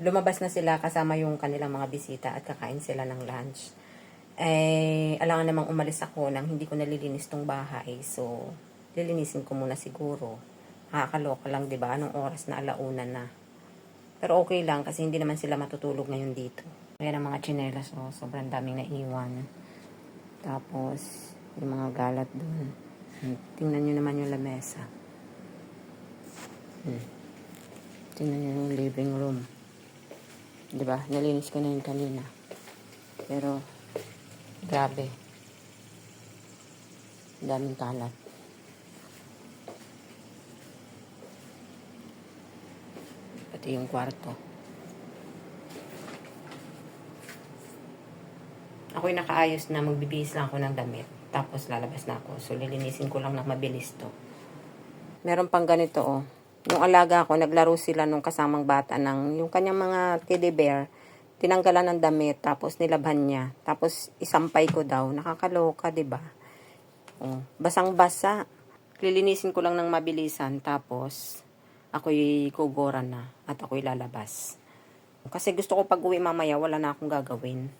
lumabas na sila kasama yung kanilang mga bisita at kakain sila ng lunch. Eh, alangan namang umalis ako nang hindi ko nalilinis tong bahay. So, lilinisin ko muna siguro. Nakakaloka lang, di ba? Anong oras na alauna na. Pero okay lang kasi hindi naman sila matutulog ngayon dito. Ayan ang mga tsinelas, oh. Sobrang daming naiwan. Tapos, yung mga galat dun. Hmm, Tingnan nyo naman yung lamesa. Hmm. Tingnan nyo yung living room. Di ba? Nalinis ko na yung kanina. Pero, grabe. Daming kalat. Pati yung kwarto. Ako'y nakaayos na magbibihis lang ako ng damit. Tapos lalabas na ako. So, lilinisin ko lang ng mabilis to. Meron pang ganito, oh. Yung alaga ko, naglaro sila nung kasamang bata ng yung kanyang mga teddy bear. Tinanggalan ng damit, tapos nilabhan niya. Tapos isampay ko daw. Nakakaloka, ba? Oh, basang-basa. Lilinisin ko lang ng mabilisan. Tapos, ako'y kugora na. At ako'y lalabas. Kasi gusto ko pag uwi mamaya, wala na akong gagawin.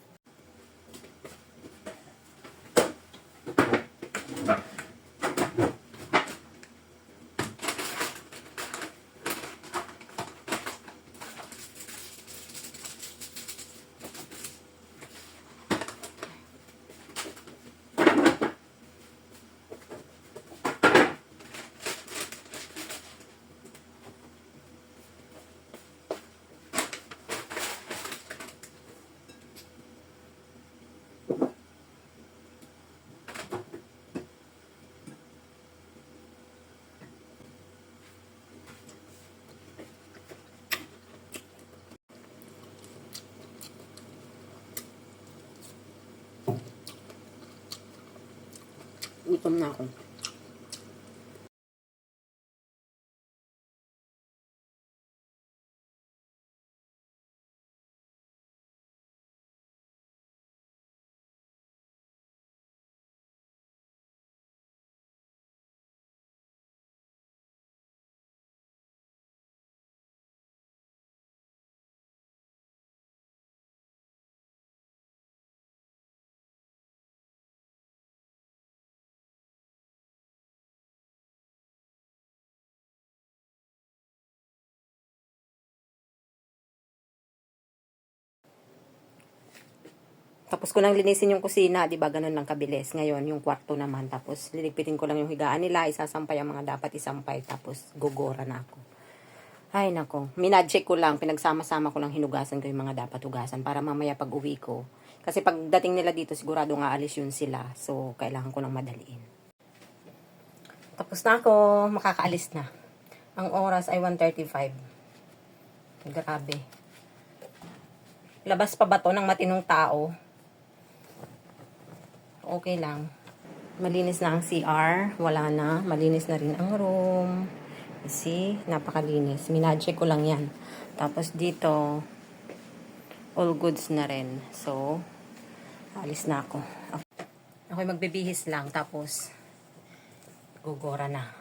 Gutom na ako. Tapos ko nang linisin yung kusina, di ba, ganun lang kabilis. Ngayon, yung kwarto naman. Tapos, liligpitin ko lang yung higaan nila, isasampay ang mga dapat isampay, tapos gugora na ako. Ay, nako. Minadcheck ko lang, pinagsama-sama ko lang hinugasan ko yung mga dapat hugasan para mamaya pag uwi ko. Kasi pagdating nila dito, sigurado nga alis yun sila. So, kailangan ko nang madaliin. Tapos na ako, makakaalis na. Ang oras ay 1.35. Grabe. Labas pa ba to ng matinong tao? Okay lang. Malinis na ang CR. Wala na. Malinis na rin ang room. See? Napakalinis. Minadcheck ko lang yan. Tapos dito, all goods na rin. So, alis na ako. Ako'y magbibihis lang. Tapos, gugora na.